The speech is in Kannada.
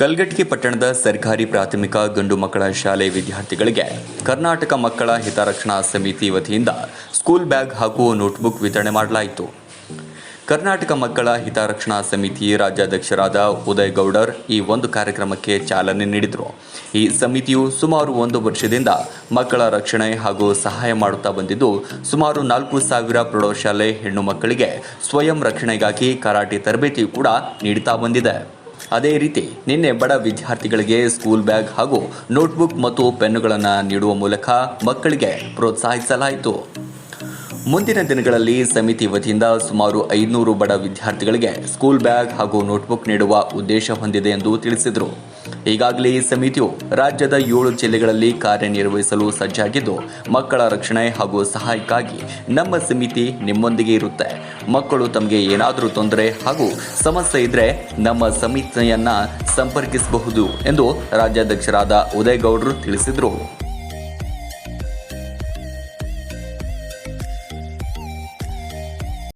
ಕಲ್ಗಟ್ಟಿ ಪಟ್ಟಣದ ಸರ್ಕಾರಿ ಪ್ರಾಥಮಿಕ ಗಂಡು ಮಕ್ಕಳ ಶಾಲೆ ವಿದ್ಯಾರ್ಥಿಗಳಿಗೆ ಕರ್ನಾಟಕ ಮಕ್ಕಳ ಹಿತರಕ್ಷಣಾ ಸಮಿತಿ ವತಿಯಿಂದ ಸ್ಕೂಲ್ ಬ್ಯಾಗ್ ಹಾಗೂ ನೋಟ್ಬುಕ್ ವಿತರಣೆ ಮಾಡಲಾಯಿತು. ಕರ್ನಾಟಕ ಮಕ್ಕಳ ಹಿತರಕ್ಷಣಾ ಸಮಿತಿ ರಾಜ್ಯಾಧ್ಯಕ್ಷರಾದ ಉದಯ್ ಗೌಡರ್ ಈ ಒಂದು ಕಾರ್ಯಕ್ರಮಕ್ಕೆ ಚಾಲನೆ ನೀಡಿದರು. ಈ ಸಮಿತಿಯು ಸುಮಾರು ಒಂದು ವರ್ಷದಿಂದ ಮಕ್ಕಳ ರಕ್ಷಣೆ ಹಾಗೂ ಸಹಾಯ ಮಾಡುತ್ತಾ ಬಂದಿದ್ದು, ಸುಮಾರು ನಾಲ್ಕು ಸಾವಿರ ಪ್ರೌಢಶಾಲೆ ಹೆಣ್ಣು ಮಕ್ಕಳಿಗೆ ಸ್ವಯಂ ರಕ್ಷಣೆಗಾಗಿ ಕರಾಟೆ ತರಬೇತಿ ಕೂಡ ನೀಡುತ್ತಾ ಬಂದಿದೆ. ಅದೇ ರೀತಿ ನಿನ್ನೆ ಬಡ ವಿದ್ಯಾರ್ಥಿಗಳಿಗೆ ಸ್ಕೂಲ್ ಬ್ಯಾಗ್ ಹಾಗೂ ನೋಟ್ಬುಕ್ ಮತ್ತು ಪೆನ್ನುಗಳನ್ನು ನೀಡುವ ಮೂಲಕ ಮಕ್ಕಳಿಗೆ ಪ್ರೋತ್ಸಾಹಿಸಲಾಯಿತು. ಮುಂದಿನ ದಿನಗಳಲ್ಲಿ ಸಮಿತಿ ವತಿಯಿಂದ ಸುಮಾರು ಐದುನೂರು ಬಡ ವಿದ್ಯಾರ್ಥಿಗಳಿಗೆ ಸ್ಕೂಲ್ ಬ್ಯಾಗ್ ಹಾಗೂ ನೋಟ್ಬುಕ್ ನೀಡುವ ಉದ್ದೇಶ ಹೊಂದಿದೆ ಎಂದು ತಿಳಿಸಿದರು. ಈಗಾಗಲೇ ಈ ಸಮಿತಿಯು ರಾಜ್ಯದ ಏಳು ಜಿಲ್ಲೆಗಳಲ್ಲಿ ಕಾರ್ಯನಿರ್ವಹಿಸಲು ಸಜ್ಜಾಗಿದ್ದು, ಮಕ್ಕಳ ರಕ್ಷಣೆ ಹಾಗೂ ಸಹಾಯಕ್ಕಾಗಿ ನಮ್ಮ ಸಮಿತಿ ನಿಮ್ಮೊಂದಿಗೆ ಇರುತ್ತೆ. ಮಕ್ಕಳು ತಮಗೆ ಏನಾದರೂ ತೊಂದರೆ ಹಾಗೂ ಸಮಸ್ಯೆ ಇದ್ರೆ ನಮ್ಮ ಸಮಿತಿಯನ್ನ ಸಂಪರ್ಕಿಸಬಹುದು ಎಂದು ರಾಜ್ಯಾಧ್ಯಕ್ಷರಾದ ಉದಯ್ ಗೌಡ್ರು ತಿಳಿಸಿದರು.